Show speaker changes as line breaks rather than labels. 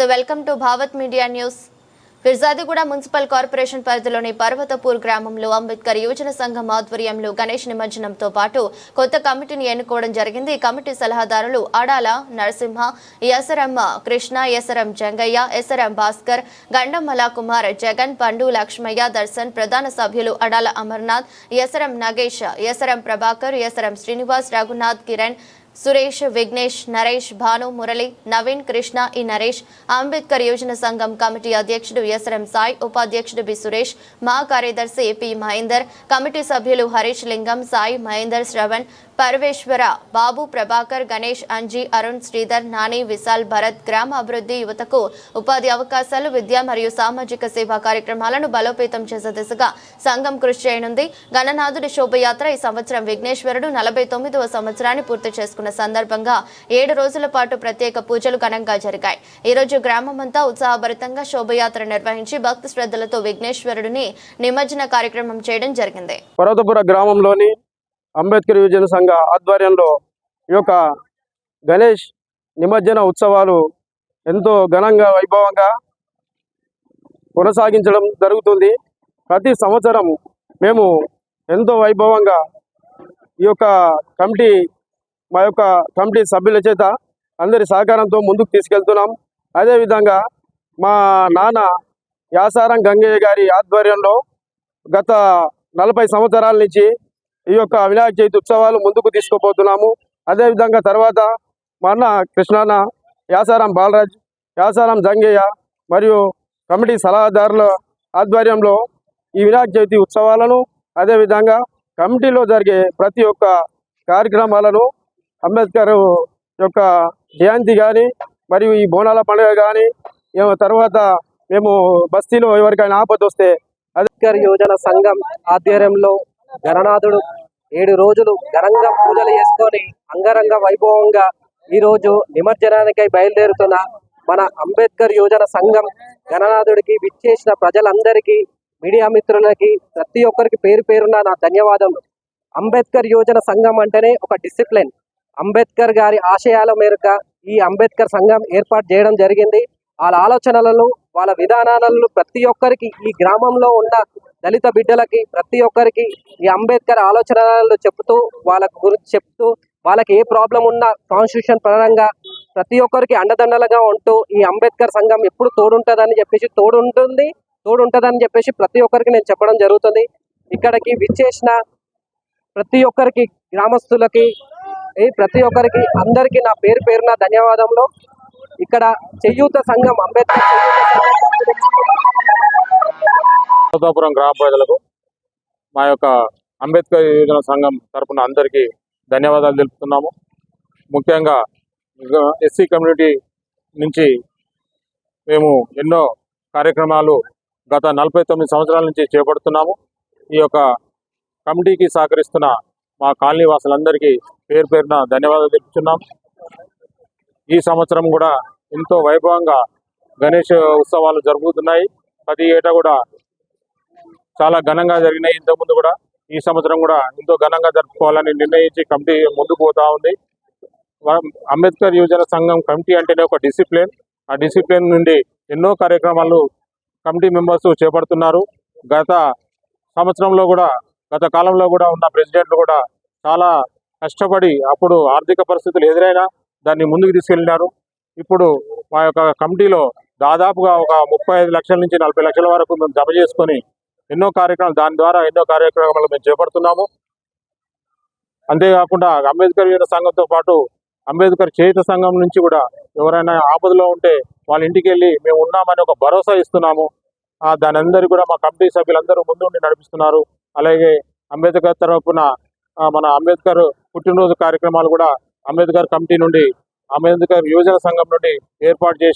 నమస్తే welcome to Bhavat media news. Peerzadiguda municipal corporation పరిధిలోని పర్వతపూర్ గ్రామంలో అంబేద్కర్ యువజన సంఘం ఆధ్వర్యంలో గణేష్ నిమజ్జనంతో పాటు కొత్త కమిటీని ఎన్నుకోవడం జరిగింది. ఈ కమిటీ సలహాదారులు అడాల నరసింహ ఎసరం కృష్ణ ఎసరం జంగయ్య ఎసరం భాస్కర్ గండమల కుమార్ జగన్ పండు లక్ష్మయ్య దర్శన్ ప్రధాన సభ్యులు అడాల అమర్నాథ్ ఎసరం నగేష్ ఎసరం ప్రభాకర్ ఎసరం శ్రీనివాస్ రఘునాథ్ కిరణ్ సురేష్ విఘ్నేష్ నరేష్ భాను మురళి నవీన్ కృష్ణ ఈ నరేష్ అంబేద్కర్ యోజన సంఘం కమిటీ అధ్యక్షుడు ఎస్ఎం సాయి ఉపాధ్యక్షుడు బి సురేష్ మా కార్యదర్శి పి మహేందర్ కమిటీ సభ్యులు హరీష్ లింగం సాయి మహేందర్ శ్రవణ్ పరమేశ్వర బాబు ప్రభాకర్ గణేష్ అంజీ అరుణ్ శ్రీధర్ నాని విశాల్ భరత్ గ్రామ అభివృద్ధి యువతకు ఉపాధి అవకాశాలు విద్య మరియు సామాజిక సేవా కార్యక్రమాలను బలోపేతం చేసే దిశగా సంఘం కృషి చేయనుంది. గణనాథుడి శోభయాత్ర ఈ సంవత్సరం విఘ్నేశ్వరుడు నలభై తొమ్మిదవ సంవత్సరాన్ని పూర్తి చేసుకున్న సందర్భంగా ఏడు రోజుల పాటు ప్రత్యేక పూజలు ఘనంగా జరిగాయి. ఈ రోజు గ్రామమంతా ఉత్సాహభరితంగా శోభయాత్ర నిర్వహించి భక్తి శ్రద్ధలతో విఘ్నేశ్వరుడిని నిమజ్జన కార్యక్రమం చేయడం జరిగింది.
పర్వతపుర గ్రామంలోని అంబేద్కర్ యువజన సంఘ ఆధ్వర్యంలో ఈ యొక్క గణేష్ నిమజ్జన ఉత్సవాలు ఎంతో ఘనంగా వైభవంగా కొనసాగించడం జరుగుతుంది. ప్రతి సంవత్సరం మేము ఎంతో వైభవంగా ఈ యొక్క కమిటీ మా యొక్క కమిటీ సభ్యుల చేత అందరి సహకారంతో ముందుకు తీసుకెళ్తున్నాం. అదేవిధంగా మా నాన్న యాసారం గంగయ్య గారి ఆధ్వర్యంలో గత నలభై సంవత్సరాల నుంచి ఈ యొక్క వినాయక చవితి ఉత్సవాలు ముందుకు తీసుకుపోతున్నాము. అదేవిధంగా తర్వాత మా అన్న కృష్ణాన్న యాసారం బాలరాజ్ యాసారం జంగయ్య మరియు కమిటీ సలహాదారుల ఆధ్వర్యంలో ఈ వినాయక చవితి ఉత్సవాలను అదేవిధంగా కమిటీలో జరిగే ప్రతి ఒక్క కార్యక్రమాలను అంబేద్కర్ యొక్క జయంతి కానీ మరియు ఈ బోనాల పండుగ కానీ తర్వాత మేము బస్తీలో ఎవరికైనా ఆపద వస్తే
అంబేద్కర్ యోజన సంఘం ఆధ్వర్యంలో గణనాథుడు ఏడు రోజులు ఘనంగా పూజలు చేసుకొని అంగరంగ వైభవంగా ఈ రోజు నిమజ్జనానికై బయలుదేరుతున్న మన అంబేద్కర్ యోజన సంఘం గణనాథుడికి విచ్చేసిన ప్రజలందరికీ మీడియా మిత్రులకి ప్రతి ఒక్కరికి పేరు పేరున నా ధన్యవాదములు. అంబేద్కర్ యోజన సంఘం అంటేనే ఒక డిసిప్లిన్. అంబేద్కర్ గారి ఆశయాల మేరకు ఈ అంబేద్కర్ సంఘం ఏర్పాటు చేయడం జరిగింది. వాళ్ళ ఆలోచనలను వాళ్ళ విధానాలను ప్రతి ఒక్కరికి ఈ గ్రామంలో ఉన్న దళిత బిడ్డలకి ప్రతి ఒక్కరికి ఈ అంబేద్కర్ ఆలోచనలు చెప్తూ వాళ్ళ గురించి చెప్తూ వాళ్ళకి ఏ ప్రాబ్లం ఉన్నా కాన్స్టిట్యూషన్ పరంగా ప్రతి ఒక్కరికి అండదండలుగా ఉంటూ ఈ అంబేద్కర్ సంఘం ఎప్పుడు తోడుంటుందని చెప్పేసి తోడుంటుంది తోడుంటుందని చెప్పేసి ప్రతి ఒక్కరికి నేను చెప్పడం జరుగుతుంది. ఇక్కడికి విచ్చేసిన ప్రతి ఒక్కరికి గ్రామస్తులకి ప్రతి ఒక్కరికి అందరికీ నా పేరు పేరున ధన్యవాదములు. ఇక్కడ చెయ్యూత సంఘం అంబేద్కర్ చెయ్యూత
గ్రామ ప్రజలకు మా యొక్క అంబేద్కర్ యోజన సంఘం తరపున అందరికీ ధన్యవాదాలు తెలుపుతున్నాము. ముఖ్యంగా ఎస్సీ కమ్యూనిటీ నుంచి మేము ఎన్నో కార్యక్రమాలు గత నలభై తొమ్మిది సంవత్సరాల నుంచి చేపడుతున్నాము. ఈ యొక్క కమిటీకి సహకరిస్తున్న మా కాలనీ వాసులందరికీ పేరు పేరున ధన్యవాదాలు తెలుపుతున్నాం. ఈ సంవత్సరం కూడా ఎంతో వైభవంగా గణేష్ ఉత్సవాలు జరుగుతున్నాయి. ప్రతి ఏటా కూడా చాలా ఘనంగా జరిగినాయి. ఇంతకుముందు కూడా ఈ సంవత్సరం కూడా ఎంతో ఘనంగా జరుపుకోవాలని నిర్ణయించి కమిటీ ముందుకు పోతా ఉంది. అంబేద్కర్ యువజన సంఘం కమిటీ అంటేనే ఒక డిసిప్లిన్. ఆ డిసిప్లిన్ నుండి ఎన్నో కార్యక్రమాలు కమిటీ మెంబర్స్ చేపడుతున్నారు. గత సంవత్సరంలో కూడా గత కాలంలో కూడా ఉన్న ప్రెసిడెంట్లు కూడా చాలా కష్టపడి అప్పుడు ఆర్థిక పరిస్థితులు ఎదురైనా దాన్ని ముందుకు తీసుకెళ్ళినారు. ఇప్పుడు మా యొక్క కమిటీలో దాదాపుగా ఒక ముప్పై ఐదు లక్షల నుంచి నలభై లక్షల వరకు మేము జమ చేసుకొని ఎన్నో కార్యక్రమాలు దాని ద్వారా ఎన్నో కార్యక్రమాలు మేము చేపడుతున్నాము. అంతేకాకుండా అంబేద్కర్ యువత సంఘంతో పాటు అంబేద్కర్ చేయుత సంఘం నుంచి కూడా ఎవరైనా ఆపదలో ఉంటే వాళ్ళ ఇంటికి వెళ్ళి మేము ఉన్నామని ఒక భరోసా ఇస్తున్నాము. దాని అందరూ కూడా మా కమిటీ సభ్యులందరూ ముందుండి నడిపిస్తున్నారు. అలాగే అంబేద్కర్ తరపున మన అంబేద్కర్ పుట్టినరోజు కార్యక్రమాలు కూడా అంబేద్కర్ కమిటీ నుండి అంబేద్కర్ యువజన సంఘం నుండి ఏర్పాటు చేసి